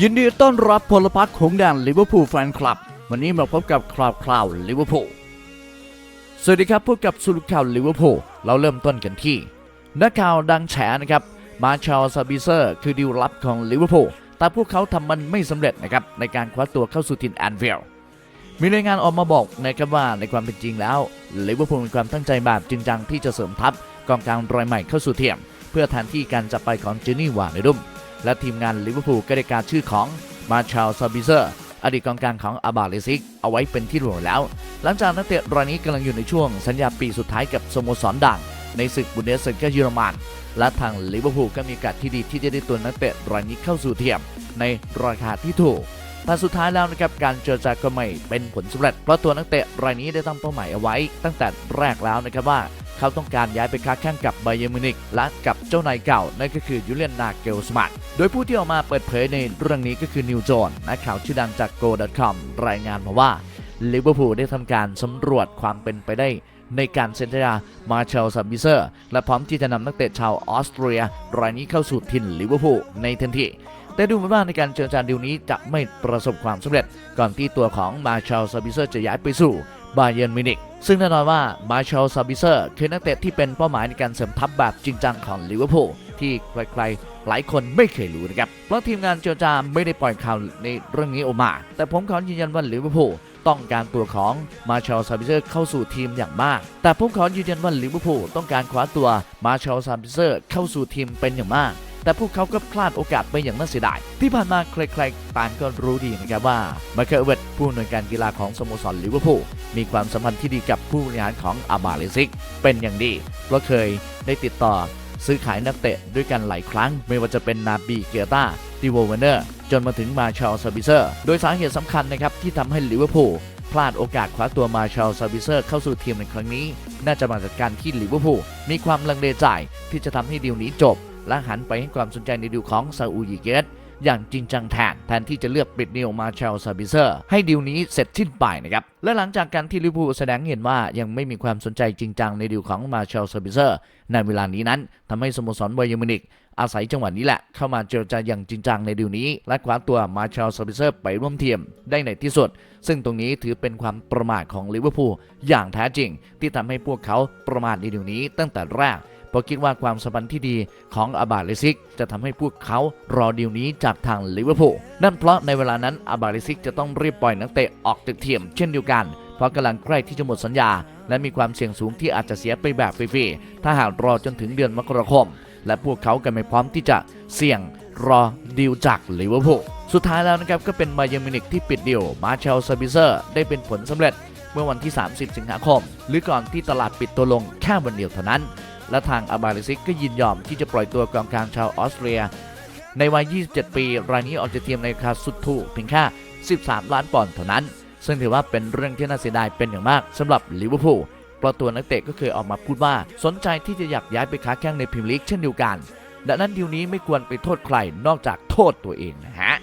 ยินดีต้อนรับพลพรรคของแดนลิเวอร์พูลแฟนคลับ วันนี้มาพบกับคราวคราวลิเวอร์พูลสวัสดีครับพบกับสุลข่าวลิเวอร์พูลเราเริ่มต้นกันที่นักข่าวดังแฉนะครับมาชาลซาบิเซอร์ คือดีลลับของลิเวอร์พูลแต่พวกเขาทำมันไม่สำเร็จนะครับในการคว้าตัวเข้าสู่ทีมแอนฟิลด์มีรายงานออกมาบอกนะครับว่าในความเป็นจริงแล้วลิเวอร์พูลมีความตั้งใจแบบจริงจังที่จะเสริมทัพกองกลางรายใหม่เข้าสู่ทีมเพื่อแทนที่การจะไปของเจนี่วาในดุม และทีมงานลิเวอร์พูลก็ได้การชื่อของมาชาลซาบิเซอร์อดีตกองกลางของอาบาเลซิก เอาไว้เป็นที่รู้แล้ว หลังจากนักเตะรายนี้กำลังอยู่ในช่วงสัญญาปีสุดท้ายกับสโมสรดัง ในศึกบุนเดสลิกาเยอรมัน และทางลิเวอร์พูลก็มีโอกาสที่ดีที่จะได้ตัวนักเตะรายนี้เข้าสู่ทีมในราคาที่ถูกแต่สุดท้ายแล้วนะครับการเจรจาก็ไม่เป็นผลสำเร็จเพราะตัวนักเตะรายนี้ได้ตั้งเป้าหมายเอาไว้ ตั้งแต่แรกแล้วนะครับว่า เขาต้องการย้ายไปค้าแข่งกับไบเยอร์มิวนิกและกับเจ้านายเก่า นั่นก็คือยูเลียนนาเกลสมาร์ทโดยผู้ที่ออกมาเปิดเผยในเรื่องนี้ก็คือนิวโจนนักข่าวชื่อดังจาก Go.com รายงานมาว่าลิเวอร์พูลได้ทำการสำรวจความเป็นไปได้ในการเซ็นสัญญามาเชลซัมบิเซอร์ และพร้อมที่จะนำนักเตะชาวออสเตรีย รายนี้เข้าสู่ทีมลิเวอร์พูลในทันที แต่ดูเหมือนว่าในการเจรจาดีลนี้จะไม่ประสบความสำเร็จ ก่อนที่ตัวของมาเชลซัมบิเซอร์จะย้ายไปสู่บาเยิร์นมิวนิก ซึ่งแน่นอนว่ามาเชลซัมบิเซอร์คือนักเตะที่เป็นเป้าหมายในการเสริมทัพแบบจริงจังของลิเวอร์พูลที่ใครๆ หลายคนไม่เคยรู้นะครับ เพราะทีมงานเจรจาไม่ได้ปล่อยข่าวในเรื่องนี้ออกมา แต่ผมขอยืนยันว่าลิเวอร์พูลต้องการตัวของมาชลซาบิเซอร์เข้าสู่ทีมอย่างมาก แต่ผมขอยืนยันว่าลิเวอร์พูลต้องการคว้าตัวมาชลซาบิเซอร์เข้าสู่ทีมเป็นอย่างมาก แต่พวกเขาก็พลาดโอกาสไปอย่างน่าเสียดาย ที่ผ่านมาใครๆต่างก็รู้ดีนะครับว่ามาเคิลเวตผู้อำนวยการกีฬาของสโมสรลิเวอร์พูลมีความสัมพันธ์ที่ดีกับผู้บริหารของอาบาเลซิก เป็นอย่างดี เพราะเคยได้ติดต่อซื้อขายนักเตะด้วยกันหลายครั้ง ไม่ว่าจะเป็นนาบีเกียตาดิโวเวเนอร์ จนมาถึงมาชาลซาบิเซอร์ โดยสาเหตุสำคัญนะครับที่ทำให้ลิเวอร์พูลพลาดโอกาสคว้าตัวมาชาลซาบิเซอร์เข้าสู่ทีมในครั้งนี้ น่าจะมาจากการที่ลิเวอร์พูลมีความลังเลใจที่จะทำให้ดีลนี้จบ และหันไปให้ความสนใจในดีลของซาอูยิเกตอย่างจริงจังแทนแทนที่จะเลือกปิดดีลมาเชลซาบิเซอร์ ให้ดีลนี้เสร็จสิ้นไปนะครับ และหลังจากการที่ลิเวอร์พูลแสดงเห็นว่ายังไม่มีความสนใจจริงจังในดีลของมาเชลซาบิเซอร์ในเวลานี้นั้นทำให้สโมสรไบเยอร์มินิกอาศัยจังหวะนี้แหละเข้ามาเจรจาอย่างจริงจังในดีลนี้ และคว้าตัวมาเชลซาบิเซอร์ไปร่วมทีมได้ในที่สุด ซึ่งตรงนี้ถือเป็นความประมาทของลิเวอร์พูลอย่างแท้จริง ที่ทำให้พวกเขาประมาทในดีลนี้ตั้งแต่แรก เพราะคิดว่าความสัมพันธ์ที่ดีของอาบาเลซิก จะทำให้พวกเขารอดีลนี้จากทางลิเวอร์พูลนั่นเพราะในเวลานั้นอาบาเลซิกจะต้องรีบปล่อยนักเตะออกจากทีมเช่นเดียวกัน เพราะกำลังใกล้ที่จะหมดสัญญา และมีความเสี่ยงสูงที่อาจจะเสียไปแบบฟรีๆถ้าหากรอจนถึงเดือนมกราคม และพวกเขาก็ไม่พร้อมที่จะเสี่ยงรอดีลจากลิเวอร์พูลสุดท้ายแล้วนะครับก็เป็นบายอร์มินิกที่ปิดดีลมาเชลซาบิเซอร์ได้เป็นผลสำเร็จเมื่อวันที่ 30 สิงหาคม หรือก่อนที่ตลาดปิดตัวลงแค่วันเดียวเท่านั้น และทางอาบาลิซิกก็ยินยอมที่จะปล่อยตัวกองกลางชาวออสเตรีย ในวัย 27 ปี รายนี้ออกจากทีมในราคาสุดถูกเพียงแค่ 13 ล้านปอนด์เท่านั้น ซึ่งถือว่าเป็นเรื่องที่น่าเสียดายเป็นอย่างมากสำหรับลิเวอร์พูลเพราะตัวนักเตะก็เคยออกมาพูดว่าสนใจที่จะอยากย้ายไปค้าแข่งในพรีเมียร์ลีกเช่นเดียวกันดังนั้นดีลนี้ไม่ควรไปโทษใครนอกจากโทษตัวเองนะฮะ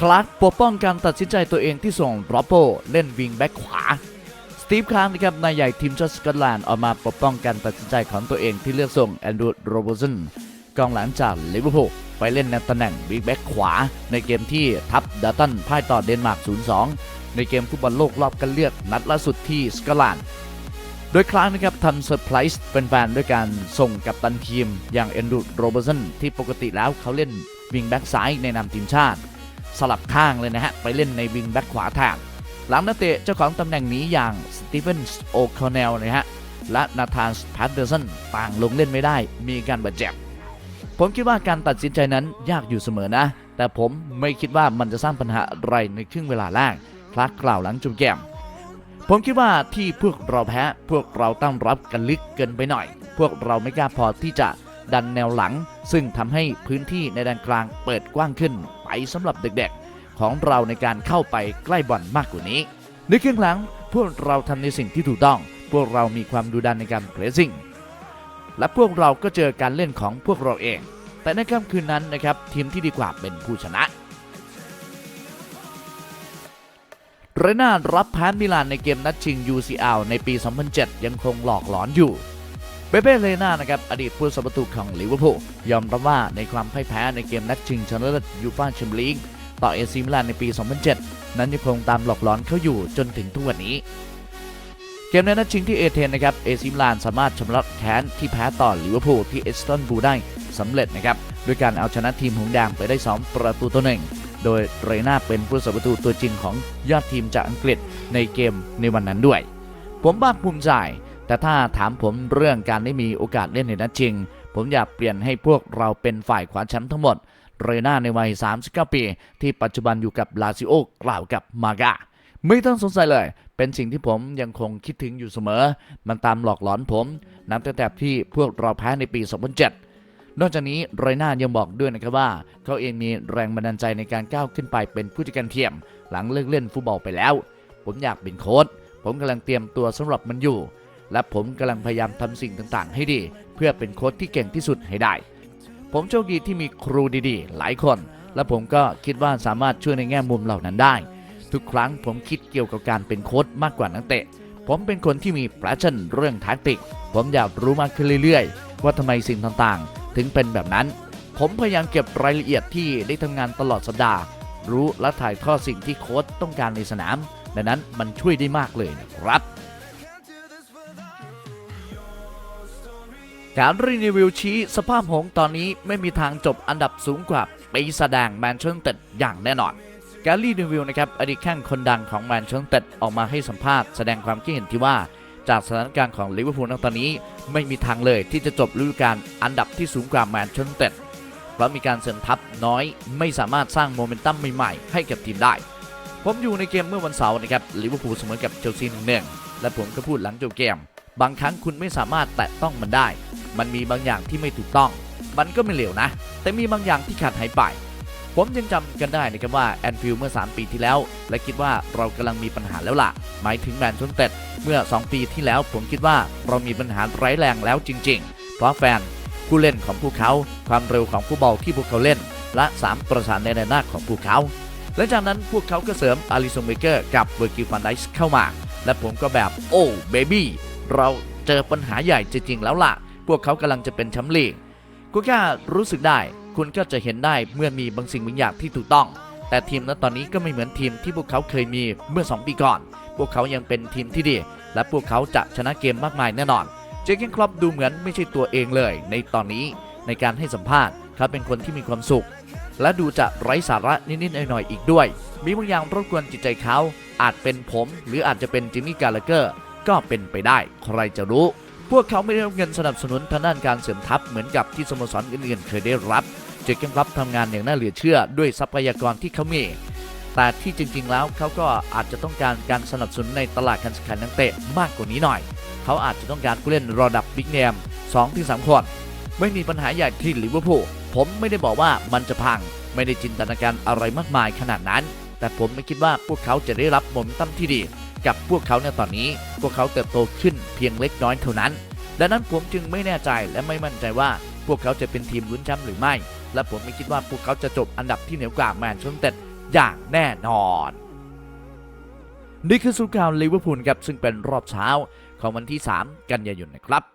คลาร์กปกป้องการตัดสินใจตัวเองที่ส่งโรโปเล่นวิงแบ็กขวา ตีฟคาร์นะครับนายใหญ่ทีมชาติสกอตแลนด์ออกมาปกป้องการตัดสินใจของตัวเองที่เลือกส่งแอนดรูว์โรเบอร์สันกองหลังจากลิเวอร์พูลไปเล่นในตำแหน่งวิงแบ็กขวา ในเกมที่ทัพดัตตันพ่ายต่อเดนมาร์ก 0-2 ในเกมฟุตบอลโลกรอบกันเลือกนัดล่าสุดที่สกอตแลนด์โดยคลาร์กนะครับทำเซอร์ไพรส์แฟนๆด้วยการส่งกับตันทีม อย่างเอนดูโรเบอร์สันที่ปกติแล้วเขาเล่นวิงแบ็กซ้ายในนามทีมชาติ สลับข้างเลยนะฮะ ไปเล่นในวิงแบ็กขวาแทน หลังนักเตะเจ้าของตำแหน่งนี้อย่างสตีเฟนโอคอนเนลนะฮะและนาธานส์แพดเดอร์สันต่างลงเล่นไม่ได้มีการบาดเจ็บ ผมคิดว่าการตัดสินใจนั้นยากอยู่เสมอนะ แต่ผมไม่คิดว่ามันจะสร้างปัญหาอะไรในครึ่งเวลาแรกคลากกล่าวหลังจบเกมผมคิดว่าที่พวกเราแพ้พวกเราตั้งรับกันลึกเกินไปหน่อย พวกเราไม่กล้าพอที่จะดันแนวหลัง ซึ่งทำให้พื้นที่ในด้านกลางเปิดกว้างขึ้นไปสำหรับเด็กๆ ของเราในการเข้าไปใกล้บอลมากกว่านี้ ในครึ่งหลังพวกเราทำในสิ่งที่ถูกต้อง พวกเรามีความดุดันในการเพรสซิ่งและพวกเราก็เจอการเล่นของพวกเราเอง แต่ในค่ำคืนนั้นนะครับทีมที่ดีกว่าเป็นผู้ชนะเรน่ารับแพ้มิลานในเกมนัดชิง UCL ในปี 2007 ยังคงหลอกหลอนอยู่เปเป้เลนานะครับอดีตผู้สาประตูของลิเวอร์พูลยอมรับว่าในความพ่ายแพ้ในเกมนัดชิงชนะเลิศยูฟ่าแชมเปี้ยนลีก ต่อเอซิมิลานในปี 2007 นั้นยังคงตามหลอกหลอนเขาอยู่จนถึงทุกวันนี้ เกมในนัดชิงที่เอเธนนะครับเอซิมิลานสามารถชำระแค้นที่แพ้ต่อลิเวอร์พูลที่เอสตันบูลได้สำเร็จนะครับด้วยการเอาชนะทีมหงส์แดงไปได้ 2 ประตูต่อหนึ่งโดยเรนาเป็นผู้สาประตูตัวจริงของยอดทีมจากอังกฤษในเกมในวันนั้นด้วย ผมภาคภูมิใจแต่ถ้าถามผมเรื่องการได้มีโอกาสเล่นในนัดชิง ผมอยากเปลี่ยนให้พวกเราเป็นฝ่ายคว้าแชมป์ทั้งหมด เรน่าในวัย 39 ปี ที่ปัจจุบันอยู่กับลาซิโอกล่าวกับมากาไม่ต้องสงสัยเลย เป็นสิ่งที่ผมยังคงคิดถึงอยู่เสมอ มันตามหลอกหลอนผมนับตั้งแต่ที่พวกเราแพ้ในปี 2007 นอกจากนี้เรน่ายังบอกด้วยนะครับว่า เขาเองมีแรงบันดาลใจในการก้าวขึ้นไปเป็นผู้จัดการทีมหลังเลิกเล่นฟุตบอลไปแล้ว ผมอยากเป็นโค้ชผมกำลังเตรียมตัวสำหรับมันอยู่ และผมกำลังพยายามทำสิ่งต่างๆ ให้ดี เพื่อเป็นโค้ชที่เก่งที่สุดให้ได้ ผมโชคดีที่มีครูดีๆ หลายคน และผมก็คิดว่าสามารถช่วยในแง่มุมเหล่านั้นได้ ทุกครั้งผมคิดเกี่ยวกับการเป็นโค้ชมากกว่านักเตะ ผมเป็นคนที่มีแพชชั่นเรื่องแทคติก ผมอยากรู้มากขึ้นเรื่อยๆ ว่าทำไมสิ่งต่างๆ ถึงเป็นแบบนั้น ผมพยายามเก็บรายละเอียดที่ได้ทำงานตลอดสัปดาห์ รู้และถ่ายทอดสิ่งที่โค้ชต้องการในสนาม ดังนั้นมันช่วยได้มากเลยนะครับ การรีวิวชี้สภาพหงส์ตอนนี้ไม่มีทางจบอันดับสูงกว่าปีแสดงแมนเชสเตอร์อย่างแน่นอน การรีวิวนะครับอดีตแข้งคนดังของแมนเชสเตอร์ออกมาให้สัมภาษณ์แสดงความคิดเห็นที่ว่าจากสถานการณ์ของลิเวอร์พูลตอนนี้ ไม่มีทางเลยที่จะจบฤดูกาลอันดับที่สูงกว่าแมนเชสเตอร์เพราะมีการเสริมทัพน้อยไม่สามารถสร้างโมเมนตัมใหม่ๆให้กับทีมได้ ผมอยู่ในเกมเมื่อวันเสาร์นะครับลิเวอร์พูลเสมอกับเชลซีหนึ่งหนึ่งและผมก็พูดหลังจบเกม บางครั้งคุณไม่สามารถแตะต้องมันได้ มันมีบางอย่างที่ไม่ถูกต้อง มันก็ไม่เลวนะ แต่มีบางอย่างที่ขาดหายไป ผมยังจำกันได้นะครับว่าแอนฟิลเมื่อ 3 ปีที่แล้ว และคิดว่าเรากำลังมีปัญหาแล้วล่ะ หมายถึงแมนเชสเตอร์เมื่อ 2 ปีที่แล้วผมคิดว่าเรามีปัญหาร้ายแรงแล้วจริง ๆ เพราะแฟนผู้เล่นของพวกเขา ความเร็วของผู้บอลที่พวกเขาเล่น และ3ประสานในแนวหน้าของพวกเขาและจากนั้นพวกเขาก็เสริมอาริสเบเกอร์กับเบอร์กิลฟันไดส์เข้ามา และผมก็แบบโอ้เบบี้เราเจอปัญหาใหญ่จริงๆแล้วล่ะ วกเขากำลังจะเป็นแชมป์ลีกกูแค่รู้สึกได้ คุณก็จะเห็นได้เมื่อมีบางสิ่งบางอย่างที่ถูกต้อง แต่ทีมณตอนนี้ก็ไม่เหมือนทีมที่พวกเขาเคยมีเมื่อ 2 ปีก่อน พวกเขายังเป็นทีมที่ดี และพวกเขาจะชนะเกมมากมายแน่นอน เจคเกนครอปดูเหมือนไม่ใช่ตัวเองเลย ในตอนนี้ในการให้สัมภาษณ์เขาเป็นคนที่มีความสุข และดูจะไร้สาระนิดๆหน่อยๆอีกด้วย มีบางอย่างรบกวนจิตใจเขาอาจเป็นผม หรืออาจจะเป็นจิมมี่กาลเกอร์ก็เป็นไปได้ ใครจะรู้ พวกเขาไม่ได้รับเงินสนับสนุนทางด้านการเสริมทัพเหมือนกับที่สโมสรอื่นๆเคยได้รับเจคเกนครับทำงานอย่างน่าเหลือเชื่อด้วยทรัพยากรที่เขามีแต่ที่จริง ๆ แล้วเขาก็อาจจะต้องการการสนับสนุนในตลาดการแข่งขันนักเตะมากกว่านี้หน่อย เขาอาจจะต้องการผู้เล่นระดับบิ๊กเนม2-3คน ไม่มีปัญหาใหญ่ที่ลิเวอร์พูลผมไม่ได้บอกว่ามันจะพัง ไม่ได้จินตนาการอะไรมากมายขนาดนั้น แต่ผมไม่คิดว่าพวกเขาจะได้รับโมเมนตัมที่ดี กับพวกเขาในตอนนี้ พวกเขาเติบโตขึ้นเพียงเล็กน้อยเท่านั้น ดังนั้นผมจึงไม่แน่ใจและไม่มั่นใจว่าพวกเขาจะเป็นทีมลุ้นแชมป์หรือไม่ และผมไม่คิดว่าพวกเขาจะจบอันดับที่เหนือกว่าแมนเชสเตอร์อย่างแน่นอนนี่คือสุดข่าวลิเวอร์พูลครับซึ่งเป็นรอบเช้าของวันที่ 3 กันยายนนะครับ